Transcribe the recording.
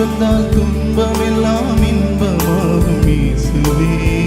இருந்தால் துன்பமெல்லாம் இன்பமாகும் இயேசுவே.